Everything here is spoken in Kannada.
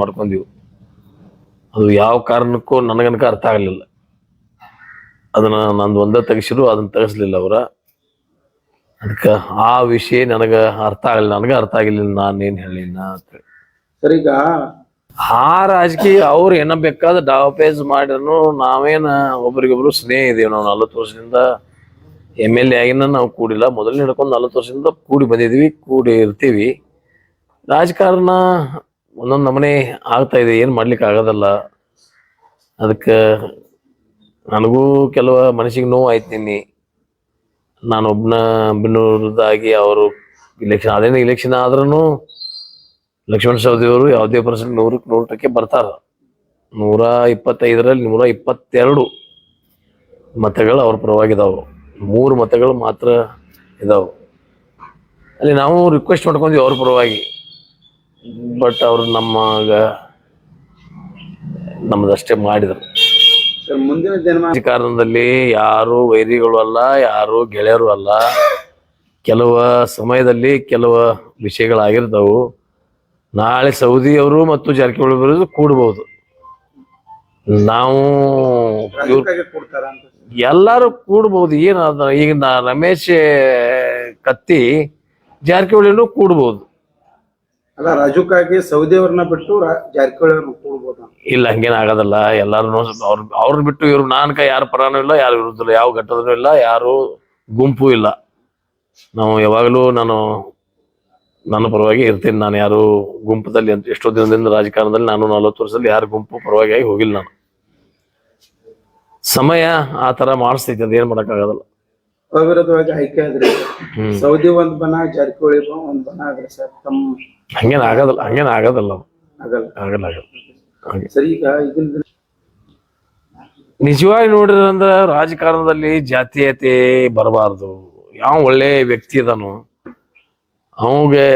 ಮಾಡ್ಕೊಂಡ್ವಿ. ಅದು ಯಾವ ಕಾರಣಕ್ಕೂ ನನಗನಕ ಅರ್ಥ ಆಗಲಿಲ್ಲ. ಅದನ್ನ ನಂದು ಒಂದೇ ತೆಗಿಸಿದ್ರು ಅದನ್ನ ತೆಗಿಸ್ಲಿಲ್ಲ ಅವರ. ಅದಕ್ಕೆ ಆ ವಿಷಯ ನನಗ ಅರ್ಥ ಆಗಲಿಲ್ಲ ನನಗ ಅರ್ಥ ಆಗಿಲ್ಲ ನಾನೇನ್ ಹೇಳಿಲ್ಲ ಅಂತ ಸರ್ ಈಗ ಆ ರಾಜಕೀಯ ಅವ್ರು ಏನ ಬೇಕಾದ ಡಾವಪೇಜ್ ಮಾಡಿದ್ರು ನಾವೇನ ಒಬ್ರಿಗೊಬ್ರು ಸ್ನೇಹ ಇದೀವಿ. ನಾವು ನಲವತ್ತು ವರ್ಷದಿಂದ ಎಂ ಎಲ್ ಎ ಆಗಿನ ನಾವು ಕೂಡಿಲ್ಲ. ಮೊದಲನೇ ಹಿಡ್ಕೊಂಡು ನಲ್ವತ್ತು ವರ್ಷದಿಂದ ಕೂಡಿ ಬಂದಿದ್ವಿ ಕೂಡಿ ಇರ್ತೀವಿ. ರಾಜಕಾರಣ ಒಂದೊಂದು ನಮನೆ ಆಗ್ತಾ ಇದೆ, ಏನು ಮಾಡ್ಲಿಕ್ಕೆ ಆಗೋದಲ್ಲ. ಅದಕ್ಕೆ ನನಗೂ ಕೆಲವು ಮನಸ್ಸಿಗೆ ನೋವು ಆಯ್ತು ನಿನ್ನೆ. ನಾನೊಬ್ಬನ ಬಿನ್ನೂರದಾಗಿ ಅವರು ಇಲೆಕ್ಷನ್ ಅದೇನು ಇಲೆಕ್ಷನ್ ಆದ್ರೂ ಲಕ್ಷ್ಮಣ ಸವದಿ ಅವರು ಯಾವುದೇ ಪರ್ಸೆಂಟ್ ನೂರಕ್ಕೆ ನೂರು ಟಕ್ಕೆ ಬರ್ತಾರ. ನೂರ ಇಪ್ಪತ್ತೈದರಲ್ಲಿ ನೂರ ಇಪ್ಪತ್ತೆರಡು ಮತಗಳು ಅವ್ರ ಪರವಾಗಿದ್ದಾವೆ ಮೂರು ಮತಗಳು ಮಾತ್ರ ಇದಾವೆ. ಅಲ್ಲಿ ನಾವು ರಿಕ್ವೆಸ್ಟ್ ಮಾಡ್ಕೊಂಡ್ವಿ ಅವ್ರ ಪರವಾಗಿ. ಬಟ್ ಅವ್ರು ನಮ್ಮಗ ನಮ್ಮದಷ್ಟೇ ಮಾಡಿದ್ರು. ಸರ್ ಮುಂದಿನ ದಿನಮಾನ ರಾಜಕಾರಣದಲ್ಲಿ ಯಾರು ವೈರಿಗಳು ಅಲ್ಲ ಯಾರು ಗೆಳೆಯರು ಅಲ್ಲ. ಕೆಲವ ಸಮಯದಲ್ಲಿ ಕೆಲವ ವಿಷಯಗಳಾಗಿರ್ತಾವು. ನಾಳೆ ಸೌದಿಯವರು ಮತ್ತು ಜಾರಕಿಹೊಳಿ ಅವರು ಕೂಡಬಹುದು ನಾವು ಎಲ್ಲರೂ ಕೂಡಬಹುದು ಕೊಡ್ತಾರ ಎಲ್ಲಾರು ಕೂಡ್ಬೋದು. ಏನ್ ಈಗ ನಾ ರಮೇಶ್ ಕತ್ತಿ ಜಾರಕಿಹೊಳಿನೂ ಕೂಡ್ಬೋದು. ಅಲ್ಲ, ರಾಜುಕಾಗಿ ಸೌದಿ ಬಿಟ್ಟು ಜಾರಕಿಹೊಳಿ ಅವ್ರನ್ನ ಇಲ್ಲ, ಹಂಗೇನ್ ಆಗೋದಲ್ಲ. ಎಲ್ಲಾರು ಅವ್ರ ಅವ್ರನ್ನ ಬಿಟ್ಟು ಇವ್ರು ನಾನ್ಕ ಯಾರ ಪರಾನು ಇಲ್ಲ, ಯಾರು ವಿರುದ್ಧ ಯಾವ ಘಟ್ಟದೂ ಇಲ್ಲ, ಯಾರು ಗುಂಪು ಇಲ್ಲ. ನಾವು ಯಾವಾಗಲೂ ನಾನು, ನನ್ನ ಪರವಾಗಿ ಇರ್ತೀನಿ. ನಾನು ಯಾರು ಗುಂಪದಲ್ಲಿ ಅಂತ ಎಷ್ಟೋ ದಿನದಿಂದ ರಾಜಕಾರಣದಲ್ಲಿ ನಾನು ನಲವತ್ತು ವರ್ಷದಲ್ಲಿ ಯಾರು ಗುಂಪು ಪರವಾಗಿ ಹೋಗಿಲ್ಲ ನಾನು. ಸಮಯ ಆ ತರ ಮಾಡಿಸ್ತೈತಿ ಅದೇನ್ ಮಾಡಕ್ಕಾಗೋದಲ್ಲ ಅವಿರೋಧವಾಗಿ ಆಯ್ಕೆ ಆದ್ರಿ ಸೌದಿ ಒಂದ್ ಬನ ಜಾರಕಿಹೊಳಿ ಬ- ಒಂದ್ ಬನ ಆದ್ರೆ ಸರ್ ತಮ್ಮ ಹಂಗೇನ್ ಆಗದಲ್ಲ ಹಂಗೇನ್ ಆಗದಲ್ಲ ಅದು. ಆಗಲ್ಲ. ಆಗಲ್ಲ ಆಗಲ್ಲ. ಹಾಗೆ. ಸರ್ ಈಗ ಈಗಿನ ದಿನ ನಿಜವಾಗಿ ನೋಡಿದ್ರಂದ್ರ ರಾಜಕಾರಣದಲ್ಲಿ ಜಾತೀಯತೆ ಬರಬಾರ್ದು. ಯಾವ ಒಳ್ಳೆ ವ್ಯಕ್ತಿ ಇದಾನೋ ಅವಂಗೆ